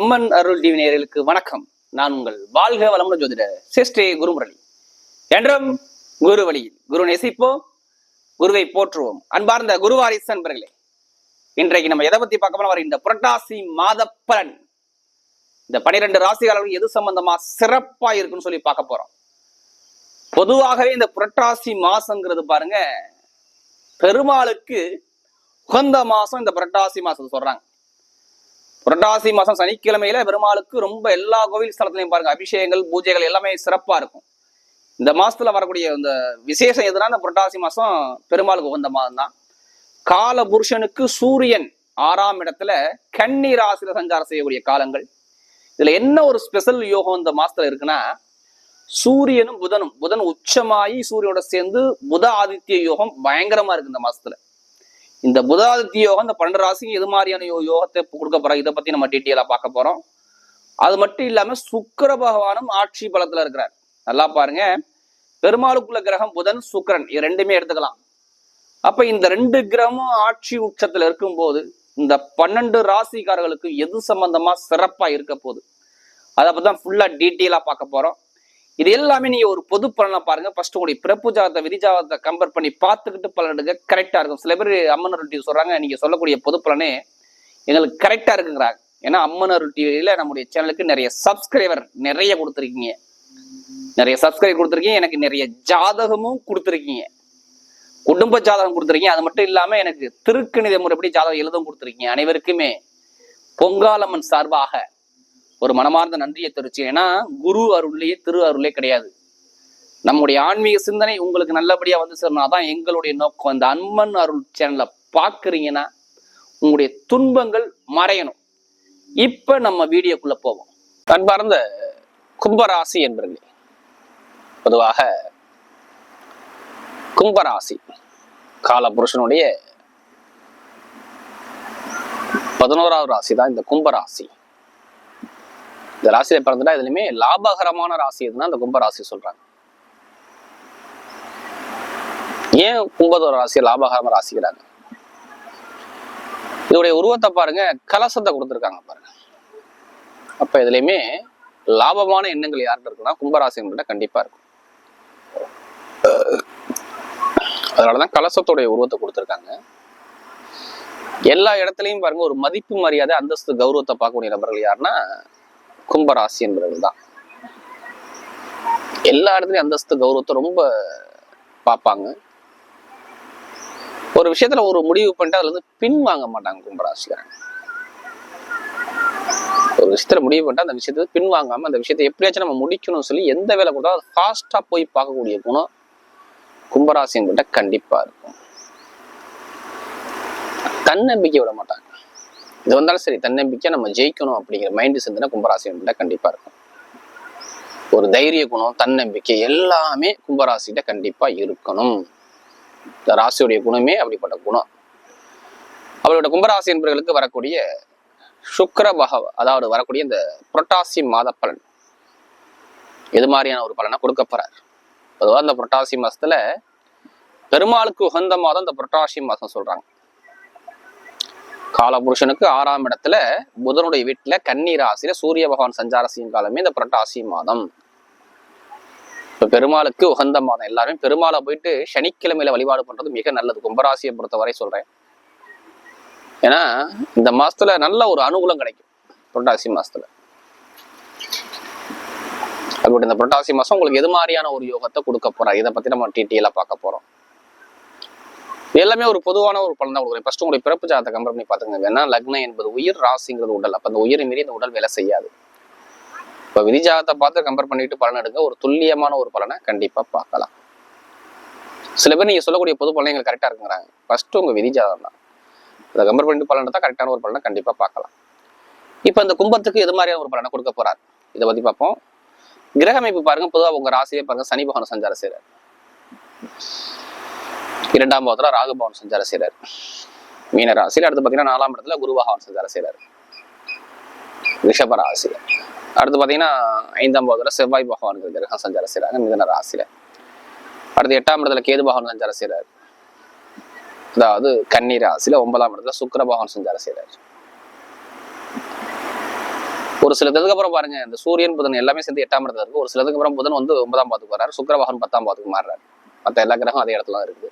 அம்மன் அருள் TV நேயர்களுக்கு வணக்கம். நான் உங்கள் வாழ்க வளமுடன் ஜோதிட சிஸ்டே குருமுரளி. என்றும் குரு வழியில் குரு நெசிப்போம் குருவை போற்றுவோம். அன்பார்ந்த குருவாரிசு நண்பர்களே இன்றைக்கு நம்ம எதை பத்தி பார்க்க போறோம்? இந்த புரட்டாசி மாத பலன். இந்த பனிரெண்டு ராசிகாரர்கள் எது சம்பந்தமா சிறப்பா இருக்குன்னு சொல்லி பார்க்க போறோம். பொதுவாகவே இந்த புரட்டாசி மாசங்கிறது பாருங்க பெருமாளுக்கு உகந்த மாசம் இந்த புரட்டாசி மாசம் சொல்றாங்க. புரட்டாசி மாசம் சனிக்கிழமையில பெருமாளுக்கு ரொம்ப எல்லா கோவில் ஸ்தலத்திலையும் பாருங்க அபிஷேகங்கள் பூஜைகள் எல்லாமே சிறப்பா இருக்கும். இந்த மாசத்துல வரக்கூடிய இந்த விசேஷம் எதுனா இந்த புரட்டாசி மாசம் பெருமாளுக்கு உகந்த மாதம் தான். கால புருஷனுக்கு சூரியன் ஆறாம் இடத்துல கன்னி ராசியில சஞ்சாரம் செய்யக்கூடிய காலங்கள். இதுல என்ன ஒரு ஸ்பெஷல் யோகம் இந்த மாசத்துல இருக்குன்னா சூரியனும் புதனும் புதன் உச்சமாயி சூரியனோட சேர்ந்து புத ஆதித்ய யோகம் பயங்கரமா இருக்கு இந்த மாசத்துல. இந்த புதாதித்ய யோகம் இந்த பன்னெண்டு ராசிக்கு எது மாதிரியான யோ- யோகத்தை கொடுக்க போறோம் இதை பத்தி நம்ம டீட்டெயிலா பார்க்க போறோம். அது மட்டும் இல்லாம சுக்கர பகவானும் ஆட்சி பலத்துல இருக்கிறார். நல்லா பாருங்க. பெருமாளுக்குள்ள கிரகம் புதன் சுக்கிரன். இது ரெண்டுமே எடுத்துக்கலாம். அப்ப இந்த ரெண்டு கிரகமும் ஆட்சி உச்சத்துல இருக்கும்போது இந்த பன்னெண்டு ராசிக்காரர்களுக்கு எது சம்பந்தமா சிறப்பா இருக்க போகுது? அதை பத்தி தான் ஃபுல்லா டீட்டெயிலா பார்க்க போறோம். இது எல்லாமே நீங்க ஒரு பொது பலனை பாருங்க. ஃபர்ஸ்ட் உங்களுடைய பிறப்பு ஜாதகத்தை விதி ஜாதகத்தை கம்பேர் பண்ணி பார்த்துக்கிட்டு பலன் எடுக்க கரெக்டா இருக்கும். சில பேர் அம்மன் டிவி சொல்றாங்க. நீங்க சொல்லக்கூடிய பொது பலனே எங்களுக்கு கரெக்டா இருக்குங்கிறாங்க. ஏன்னா அம்மனர் டிவியில நம்முடைய சேனலுக்கு நிறைய சப்ஸ்கிரைபர் நிறைய கொடுத்துருக்கீங்க. நிறைய சப்ஸ்கிரைப் கொடுத்துருக்கீங்க. எனக்கு நிறைய ஜாதகமும் கொடுத்துருக்கீங்க. குடும்ப ஜாதகம் கொடுத்துருக்கீங்க. அது மட்டும் இல்லாம எனக்கு திருக்கணித முறைப்படி ஜாதகம் எழுதவும் கொடுத்துருக்கீங்க. அனைவருக்குமே பொங்காலம்மன் சார்பாக ஒரு மனமார்ந்த நன்றியை தெரிவிச்சு ஏன்னா குரு அருள்லேயே திரு அருளே கிடையாது. நம்முடைய ஆன்மீக சிந்தனை உங்களுக்கு நல்லபடியா வந்து சேரணும். அதான் எங்களுடைய நோக்கம். இந்த அன்பன் அருள் சேனலை பார்க்குறீங்கன்னா உங்களுடைய துன்பங்கள் மறையணும். இப்ப நம்ம வீடியோக்குள்ள போவோம். அன்பார்ந்த கும்பராசி என்பர்களே பொதுவாக கும்பராசி காலபுருஷனுடைய பதினோராவது ராசி தான் இந்த கும்பராசி. இந்த ராசியில பிறந்துட்டா இதுலயுமே லாபகரமான ராசி எதுனா இந்த கும்பராசி சொல்றாங்க. ஏன் கும்பதோர ராசியை லாபகரமா ராசிக்கிறாங்க? இதோடைய உருவத்தை பாருங்க கலசத்தை கொடுத்துருக்காங்க பாருங்க. அப்ப இதுலயுமே லாபமான எண்ணங்கள் யார்கிட்ட இருக்குன்னா கும்பராசிங்கிட்ட கண்டிப்பா இருக்கும். அதனாலதான் கலசத்துடைய உருவத்தை கொடுத்துருக்காங்க. எல்லா இடத்துலயும் பாருங்க ஒரு மதிப்பு மரியாதை அந்தஸ்து கௌரவத்தை பார்க்கக்கூடிய நபர்கள் யாருன்னா கும்பராசி என்பவர்கள் தான் எல்லா இடத்துலயும் அந்தஸ்து கௌரவத்தை ரொம்ப பார்ப்பாங்க. ஒரு விஷயத்துல ஒரு முடிவு பண்ணிட்டு அதுல இருந்து பின் வாங்க மாட்டாங்க கும்பராசிக்காரங்க. ஒரு விஷயத்துல முடிவு பண்ணிட்டு அந்த விஷயத்தை பின் வாங்காம அந்த விஷயத்தை எப்படியாச்சும் நம்ம முடிக்கணும்னு சொல்லி எந்த வேலை கொடுத்தாலும் ஃபாஸ்டா போய் பார்க்கக்கூடிய குணம் கும்பராசியம் கிட்ட கண்டிப்பா இருக்கும். தன்னம்பிக்கை விட மாட்டாங்க. இது வந்தாலும் சரி தன்னம்பிக்கை நம்ம ஜெயிக்கணும் அப்படிங்கிற மைண்ட் சிந்தனை கும்பராசி கிட்ட கண்டிப்பா இருக்கும். ஒரு தைரிய குணம் தன்னம்பிக்கை எல்லாமே கும்பராசிகிட்ட கண்டிப்பா இருக்கணும். இந்த ராசியுடைய குணமே அப்படிப்பட்ட குணம். அவரோட கும்பராசி என்பவர்களுக்கு வரக்கூடிய சுக்கர பகவ அதாவது வரக்கூடிய இந்த புரட்டாசி மாத பலன். எது மாதிரியான ஒரு பலனை கொடுக்க போறார்? பொதுவாக இந்த புரட்டாசி மாசத்துல பெருமாளுக்கு உகந்த மாதம் இந்த புரட்டாசி மாசம் சொல்றாங்க. காலபுருஷனுக்கு ஆறாம் இடத்துல புதனுடைய வீட்டுல கன்னி ராசியில சூரிய பகவான் சஞ்சார செய்யும் காலமே இந்த புரட்டாசி மாதம். இப்போ பெருமாளுக்கு உகந்த மாதம். எல்லாருமே பெருமாளை போயிட்டு சனிக்கிழமையில வழிபாடு பண்றது மிக நல்லது. கும்பராசியை பொறுத்தவரை சொல்றேன். ஏன்னா இந்த மாசத்துல நல்ல ஒரு அனுகூலம் கிடைக்கும். புரட்டாசி மாசத்துல. அப்படி இந்த புரட்டாசி மாசம் உங்களுக்கு எது மாதிரியான ஒரு யோகத்தை கொடுக்க போறார் இதை பத்தி நம்ம டீட்டெயிலா பார்க்க போறோம். எல்லாமே ஒரு பொதுவான ஒரு பலன் தான் கொடுக்குறேன். ஃபர்ஸ்ட் உங்களுடைய பிறப்பு ஜாதகத்தை கம்பேர் பண்ணி பார்த்துங்க ஏன்னா லக்னம் என்பது உயிர் ராசிங்கிறது உடல். அப்ப அந்த உயிரை மீறி இந்த உடல் வேலை செய்யாது. இப்ப விதி ஜாதத்தை பார்த்து கம்பேர் பண்ணிட்டு பலன் எடுங்க. ஒரு துல்லியமான ஒரு பலனை கண்டிப்பா பார்க்கலாம். சில பேர் நீங்க சொல்லக்கூடிய பொது பலன் எங்களுக்கு கரெக்டா இருக்குங்கிறாங்க. ஃபர்ஸ்ட் உங்க விதிஜாதம் தான். அதை கம்பேர் பண்ணிட்டு பலன் எடுத்தா கரெக்டான ஒரு பலனை கண்டிப்பா பார்க்கலாம். இப்ப இந்த கும்பத்துக்கு எது மாதிரியான ஒரு பலனை கொடுக்க போறார்? இதை பத்தி பார்ப்போம். கிரக அமைப்பு பாருங்க. பொதுவாக உங்க ராசியே பாருங்க. சனி பகவான் சஞ்சார செய்றார். இரண்டாம் பாவத்துல ராகுபவன் சஞ்சார சஞ்சாரம் செய்றார். மீன அடுத்து பார்த்தீங்கன்னா நாலாம் இடத்துல குருபகவான் சஞ்சாரம் செய்றார். அடுத்து பாத்தீங்கன்னா ஐந்தாம் பாவத்தில் செவ்வாய் பகவான் கிரகம் சஞ்சாரம் செய்கிறாங்க மிதன ராசியில். அடுத்து எட்டாம் இடத்துல கேது பகவான் சஞ்சாரம் செய்கிறார் அதாவது கன்னி ராசியில் ஒன்பதாம் இடத்துல சுக்கர பகவான் சஞ்சாரம் செய்கிறார் ஒரு சிலதுக்கு அப்புறம் பாருங்க இந்த சூரியன் புதன் எல்லாமே சேர்ந்து எட்டாம் இடத்துல இருக்கு. ஒரு சிலதுக்கு அப்புறம் புதன் வந்து ஒன்பதாம் பாத்துக்கு வர்றாரு. சுக்கிரவாகன் பத்தாம் பாத்துக்கு மாறுறாரு. மற்ற எல்லா கிரகம் அதே இடத்துல தான் இருக்குது.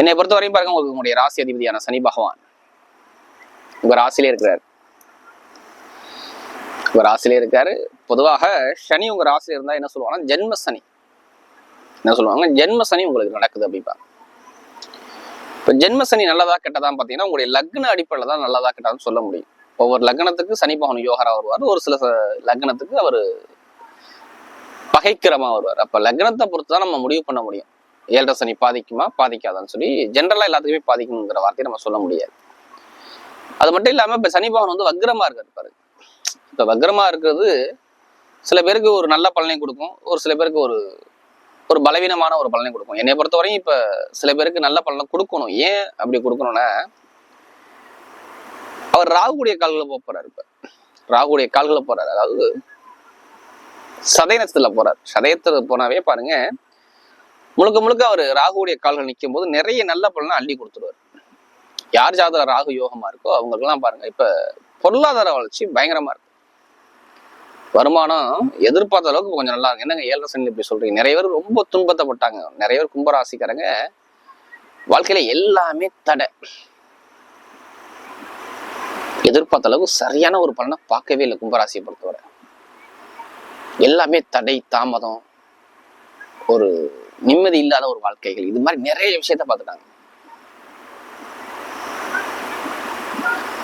என்னை பொறுத்த வரையும் பாருங்க உங்களுக்கு உங்களுடைய ராசி அதிபதியான சனி பகவான். உங்க ராசிலே இருக்கிறார். உங்க ராசிலே இருக்காரு. பொதுவாக சனி உங்க ராசியில இருந்தா என்ன சொல்லுவாங்கன்னா ஜென்ம சனி. என்ன சொல்லுவாங்க ஜென்ம சனி உங்களுக்கு நடக்குது அப்படிப்பாங்க இப்ப ஜென்ம சனி நல்லதா கெட்டதான்னு பாத்தீங்கன்னா உங்களுடைய லக்ன அடிப்படையில தான் நல்லதா கெட்டதான்னு சொல்ல முடியும். ஒவ்வொரு லக்னத்துக்கு சனி பகவான் யோகரா வருவார். ஒரு சில லக்னத்துக்கு அவர் பகைக்கிரமா வருவார். அப்ப லக்னத்தை பொறுத்து தான் நம்ம முடிவு பண்ண முடியும். ஏழரை சனி பாதிக்குமா? பாதிக்காதான்னு சொல்லி ஜென்ரலாக எல்லாத்துக்குமே பாதிக்குங்கிற வார்த்தையை நம்ம சொல்ல முடியாது. அது மட்டும் இல்லாம இப்ப சனி பவன் வந்து வக்ரமாக இருக்காரு பாருங்க இப்ப வக்ரமாக இருக்கிறது சில பேருக்கு ஒரு நல்ல பலனை கொடுக்கும் ஒரு சில பேருக்கு ஒரு ஒரு பலவீனமான ஒரு பலனை கொடுக்கும். என்னை பொறுத்தவரையும் இப்ப சில பேருக்கு நல்ல பலனை கொடுக்கணும். ஏன் அப்படி கொடுக்கணும்னா அவர் ராகுடைய கால்களை போக போறாரு இப்ப. ராகுடைய கால்களை போறாரு. அதாவது சதயனத்துல போறார். சதயத்துல போனாவே பாருங்க முழுக்க முழுக்க அவர் ராகுடைய கால்கள் நிற்கும் போது நிறைய நல்ல பலனை அள்ளி கொடுத்துருவார். யார் ஜாதக ராகு யோகமா இருக்கோ அவங்களுக்கெல்லாம் பாருங்க இப்ப பொருளாதார வளர்ச்சி பயங்கரமா இருக்கு. வருமானம் எதிர்பார்த்த அளவுக்கு கொஞ்சம் நல்லா இருக்கு. என்னங்க ஏழரை சனி இப்படி சொல்றீங்க? நிறைய பேர் ரொம்ப துன்பத்தப்பட்டாங்க. நிறைய பேர் கும்பராசிக்காரங்க. வாழ்க்கையில எல்லாமே தடை. எதிர்பார்த்த அளவுக்கு சரியான ஒரு பலனை பார்க்கவே இல்லை கும்பராசியை பொறுத்தவரை. எல்லாமே தடை தாமதம் ஒரு நிம்மதி இல்லாத ஒரு வாழ்க்கைகள். இது மாதிரி நிறைய விஷயத்த பார்த்துட்டாங்க.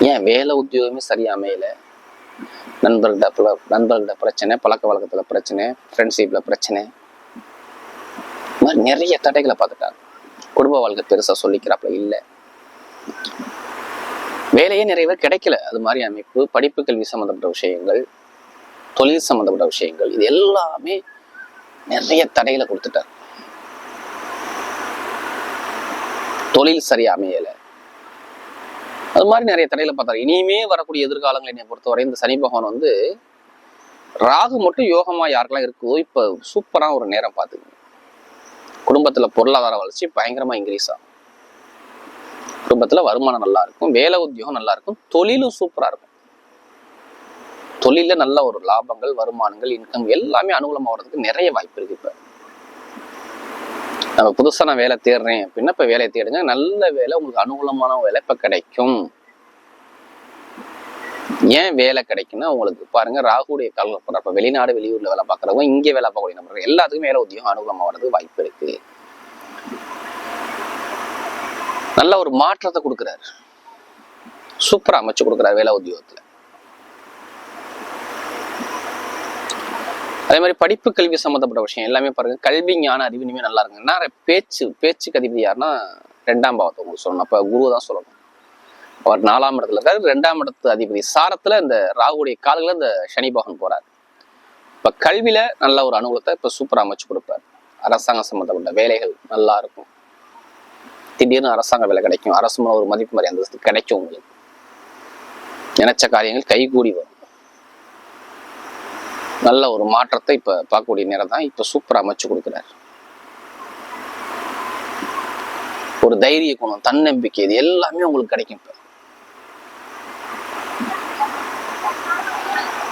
ஏன்? வேலை உத்தியோகமே சரியா அமையல. நண்பர்கிட்ட பல நண்பர்கிட்ட பிரச்சனை பழக்க வழக்கத்துல பிரச்சனை ஃப்ரெண்ட்ஷிப்ல பிரச்சனை. இது மாதிரி நிறைய தடைகளை பார்த்துட்டாங்க. குடும்ப வாழ்க்கை பெருசா சொல்லிக்கிறாப்புல இல்லை. வேலையே நிறைய பேர் கிடைக்கல. அது மாதிரி அமைப்பு படிப்பு கல்வி சம்மந்தப்பட்ட விஷயங்கள் தொழில் சம்மந்தப்பட்ட விஷயங்கள் இது எல்லாமே நிறைய தடைகளை கொடுத்துட்டார் தொழில் சரியா அமையல. அது மாதிரி நிறைய தடையில பார்த்தாரு. இனிமே வரக்கூடிய எதிர்காலங்கள் என்னை பொறுத்தவரை இந்த சனி பகவான் வந்து ராகு மட்டும் யோகமா யாருக்கெல்லாம் இருக்குதோ இப்ப சூப்பரா ஒரு நேரம் பார்த்துக்கணும் குடும்பத்துல பொருளாதார வளர்ச்சி பயங்கரமா இன்க்ரீஸ் ஆகும். குடும்பத்துல வருமானம் நல்லா இருக்கும். வேலை உத்தியோகம் நல்லா இருக்கும். தொழிலும் சூப்பரா இருக்கும். தொழில நல்ல ஒரு லாபங்கள் வருமானங்கள் இன்கம் எல்லாமே அனுகூலமா வர்றதுக்கு நிறைய வாய்ப்பு இருக்கு இப்ப. நம்ம புதுசா நான் வேலை தேடுறேன் அப்படின்னா இப்போ வேலையை தேடுங்க. நல்ல வேலை உங்களுக்கு அனுகூலமான வேலை இப்போ கிடைக்கும். ஏன் வேலை கிடைக்குன்னா உங்களுக்கு பாருங்க ராகுடைய கால்கள் போடுறப்ப வெளிநாடு வெளியூர்ல வேலை பார்க்குறவங்க இங்கே வேலை பார்க்கக்கூடிய நபர்கள் எல்லாத்துக்கும் வேலை உத்தியோகம் அனுகூலமாக வர்றதுக்கு வாய்ப்பு இருக்கு. நல்ல ஒரு மாற்றத்தை கொடுக்குறாரு. சூப்பரா அமைச்சு கொடுக்குறாரு வேலை உத்தியோகத்தில். அதே மாதிரி படிப்பு கல்வி சம்மந்தப்பட்ட விஷயம் எல்லாமே பாருங்க. கல்வி ஞான அறிவு இனிமே நல்லா இருக்கு என்ன பேச்சு பேச்சுக்கு அதிபதி யாருன்னா ரெண்டாம் பாவத்தை உங்களுக்கு சொல்லணும். அப்ப குரு தான் சொல்லணும். அவர் நாலாம் இடத்துல இருக்காரு. ரெண்டாம் இடத்து அதிபதி சாரத்துல இந்த ராகுடைய கால்களை இந்த சனி பகவான் போறாரு. இப்ப கல்வியில நல்ல ஒரு அனுகூலத்தை இப்ப சூப்பராக அமைச்சு கொடுப்பாரு. அரசாங்கம் சம்மந்தப்பட்ட வேலைகள் நல்லா இருக்கும். திடீர்னு அரசாங்க வேலை கிடைக்கும். அரசு ஒரு மதிப்பு மரியாதை கிடைக்கும் உங்களுக்கு. நினைச்ச காரியங்கள் கைகூடி வரும். நல்ல ஒரு மாற்றத்தை இப்ப பார்க்கக்கூடிய நேரம் தான் இப்ப சூப்பரா அமைச்சு கொடுக்குறாரு. ஒரு தைரிய குணம் தன்னம்பிக்கை இது எல்லாமே உங்களுக்கு கிடைக்கும் இப்ப.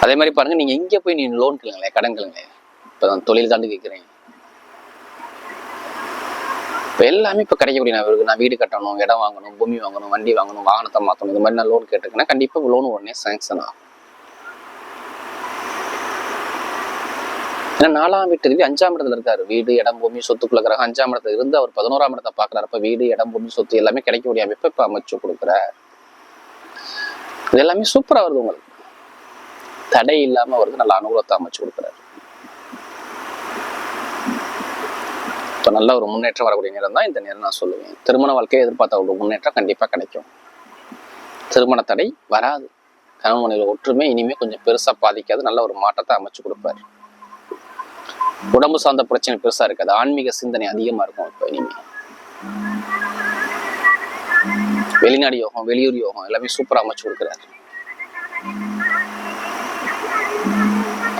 அதே மாதிரி பாருங்க நீங்க எங்க போய் நீங்க லோன் கேளுங்களேன் கடன் கேளுங்களேன். இப்ப நான் தொழில் தாண்டு கேட்கிறேன் இப்போ எல்லாமே இப்போ கிடைக்கக்கூடிய நான் நான் வீடு கட்டணும் இடம் வாங்கணும் பூமி வாங்கணும் வண்டி வாங்கணும் வாகனத்தை மாற்றணும் இந்த மாதிரி நான் லோன் கேட்டிருக்கேன்னா கண்டிப்பாக லோன் உடனே சேங்ஷன் ஆகும். ஏன்னா நாலாம் வீட்டு அஞ்சாம் இடத்துல இருக்காரு. வீடு இடம் பூமி சொத்துக்குள்ள கிரகம் அஞ்சாம் இடத்துல இருந்து அவர் பதினோராம் இடத்தை பாக்குறாரு அப்ப வீடு இடம் பூமி சொத்து எல்லாமே கிடைக்கக்கூடிய அமைப்பு இப்ப அமைச்சு கொடுக்குறார். இது எல்லாமே சூப்பரா வருது உங்களுக்கு. தடை இல்லாம அவருக்கு நல்ல அனுகூலத்தை அமைச்சு கொடுக்குறாரு. இப்ப நல்ல ஒரு முன்னேற்றம் வரக்கூடிய நேரம் தான் இந்த நேரம் நான் சொல்லுவேன். திருமண வாழ்க்கையை எதிர்பார்த்த ஒரு முன்னேற்றம் கண்டிப்பா கிடைக்கும். திருமண தடை வராது. கணவன் மனைவியில் ஒற்றுமை இனிமே கொஞ்சம் பெருசா பாதிக்காது. நல்ல ஒரு மாற்றத்தை அமைச்சு கொடுப்பாரு. உடம்பு சார்ந்த பிரச்சனை பெருசா இருக்காது. ஆன்மீக சிந்தனை அதிகமா இருக்கும் இப்போ இனிமே. வெளிநாடு யோகம் வெளியூர் யோகம் எல்லாமே சூப்பரா அமைச்சு கொடுக்குறாரு.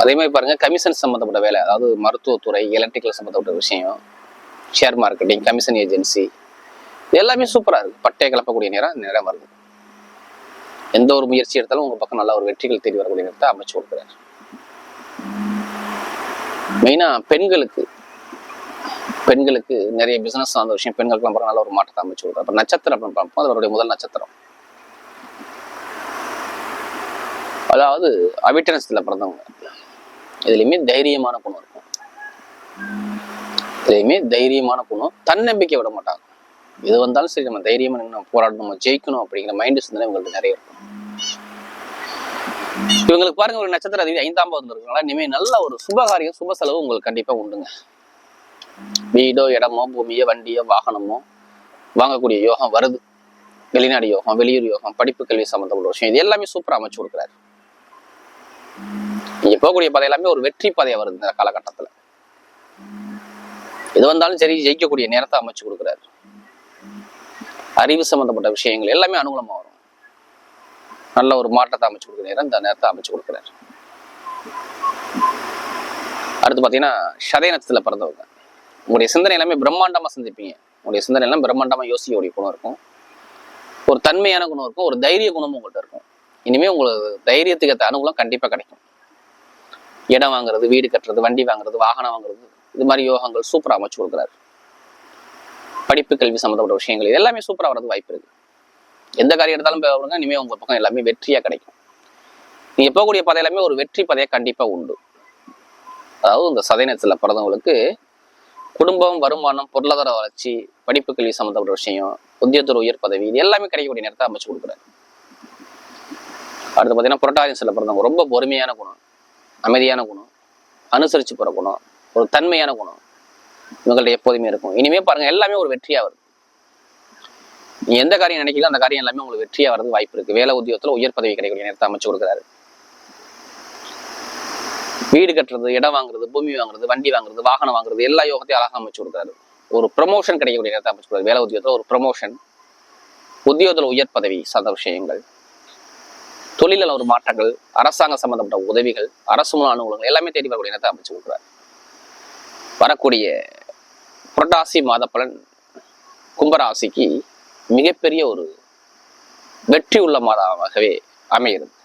அதே மாதிரி பாருங்க கமிஷன் சம்மந்தப்பட்ட வேலை அதாவது மருத்துவத்துறை எலக்ட்ரிக்கல் சம்மந்தப்பட்ட விஷயம் ஷேர் மார்க்கெட்டிங் கமிஷன் ஏஜென்சி எல்லாமே சூப்பரா இருக்கு. பட்டையை கிளப்பக்கூடிய நேரம் நேரம் வருது. எந்த ஒரு முயற்சி எடுத்தாலும் உங்க பக்கம் நல்ல ஒரு வெற்றிகள் தேடி வரக்கூடிய நேரத்தை அமைச்சு கொடுக்குறாரு. மெயினா பெண்களுக்கு பெண்களுக்கு நிறைய பிசினஸ் சார்ந்த விஷயம் பெண்களுக்கு நம்ம நல்ல ஒரு மாற்றத்தை அமைச்சு கொடுக்குறாரு அப்புறம் நட்சத்திரம் அப்படின்னு பார்ப்போம். அது அவருடைய முதல் நட்சத்திரம். அதாவது அவிட்டனஸ்ல பிறந்தவங்க. இதுலயுமே தைரியமான குணம் இருக்கும். இதுலயுமே தைரியமான குணம். தன்னம்பிக்கை விட மாட்டாங்க. எது வந்தாலும் சரி நம்ம தைரியமா நம்ம போராடணும் நம்ம ஜெயிக்கணும் அப்படிங்கிற மைண்ட் சிந்தனை உங்களுக்கு நிறைய இருக்கும். இவங்களுக்கு பாருங்க ஒரு நட்சத்திர அதிபதி ஐந்தாம் பாவம் இருக்கிறனால இனிமேல் நல்ல ஒரு சுபகாரியம் சுப செலவு உங்களுக்கு கண்டிப்பா உண்டுங்க. வீடோ இடமோ பூமியோ வண்டியோ வாகனமோ வாங்கக்கூடிய யோகம் வருது. வெளிநாடு யோகம் வெளியூர் யோகம் படிப்பு கல்வி சம்பந்தப்பட்ட விஷயம் இது எல்லாமே சூப்பரா அமைச்சு கொடுக்குறாரு. நீங்க போகக்கூடிய பாதை எல்லாமே ஒரு வெற்றி பாதையா வருது இந்த காலகட்டத்துல. எது வந்தாலும் சரி ஜெயிக்கக்கூடிய நேரத்தை அமைச்சு கொடுக்குறாரு. அறிவு சம்பந்தப்பட்ட விஷயங்கள் எல்லாமே அனுகூலமா வரும். நல்ல ஒரு மாற்றத்தை அமைச்சு கொடுக்குற அந்த இந்த நேரத்தை அமைச்சு கொடுக்குறாரு. அடுத்து பார்த்தீங்கன்னா சதய நட்சத்திரத்துல பிறந்தவங்க. உங்களுடைய சிந்தனை எல்லாமே பிரம்மாண்டமாக சிந்திப்பீங்க. உங்களுடைய சிந்தனை எல்லாம் யோசிக்க யோசிக்கக்கூடிய குணம் இருக்கும். ஒரு தன்மையான குணம் இருக்கும். ஒரு தைரிய குணமும் உங்கள்கிட்ட இருக்கும். இனிமேல் உங்களுக்கு தைரியத்துக்கு ஏற்ற அனுகூலம் கண்டிப்பாக கிடைக்கும். இடம் வாங்குறது வீடு கட்டுறது வண்டி வாங்குறது வாகனம் வாங்குறது இது மாதிரி யோகங்கள் சூப்பராக அமைச்சு கொடுக்குறாரு. படிப்பு கல்வி சம்மந்தப்பட்ட விஷயங்கள் இது எல்லாமே சூப்பராக வரது வாய்ப்பு இருக்குது எந்த காரியம் எடுத்தாலும் பாருங்க இனிமே உங்க பக்கம் எல்லாமே வெற்றியா கிடைக்கும். நீங்க போகக்கூடிய பாதை எல்லாமே ஒரு வெற்றி பாதையா கண்டிப்பா உண்டு. அதாவது இந்த சதயநத்தில் பிறந்தவங்களுக்கு குடும்பம் வருமானம் பொருளாதார வளர்ச்சி படிப்பு கல்வி சம்மந்தப்பட்ட விஷயம் உத்தியோகத்தோட உயர் பதவி இது எல்லாமே கிடைக்கக்கூடிய நேரத்தை அமைச்சு கொடுக்குறாரு. அடுத்து பார்த்தீங்கன்னா புரட்டாதிசில பிறந்தவங்க ரொம்ப பொறுமையான குணம் அமைதியான குணம் அனுசரிச்சு போகிற குணம் ஒரு தன்மையான குணம் இவங்கள்ட்ட எப்போதுமே இருக்கும். இனிமே பாருங்க எல்லாமே ஒரு வெற்றியா வரும் நீ எந்த காரியம் நினைக்கிறீங்களோ அந்த காரியம் எல்லாமே உங்களுக்கு வெற்றியா வரது வாய்ப்பு இருக்கு. வேலை உத்தியோகத்துல உயர் பதவி கிடைக்கக்கூடிய நேரத்தை அமைச்சு கொடுக்குறாரு. வீடு கட்டுறது இடம் வாங்குறது பூமி வாங்குறது வண்டி வாங்குறது வாகனம் வாங்குறது எல்லா யோகத்தையும் அழகாக அமைச்சு கொடுக்குறாரு. ஒரு ப்ரமோஷன் கிடைக்கக்கூடிய நேரத்தை அமைச்சு கொடுக்குறாரு. வேலை உத்தியோகத்துல ஒரு ப்ரமோஷன் உத்தியோகத்துல உயர் பதவி சார்ந்த விஷயங்கள். தொழிலில் ஒரு மாற்றங்கள் அரசாங்க சம்பந்தப்பட்ட உதவிகள் அரசு மூலம் அனுகூலங்கள் எல்லாமே தேடி வரக்கூடிய நேரத்தை அமைச்சு கொடுக்குறாரு. வரக்கூடிய புரட்டாசி மாத பலன் கும்பராசிக்கு மிகப்பெரிய ஒரு வெற்றி உள்ள மாதமாகவே அமைகிறது.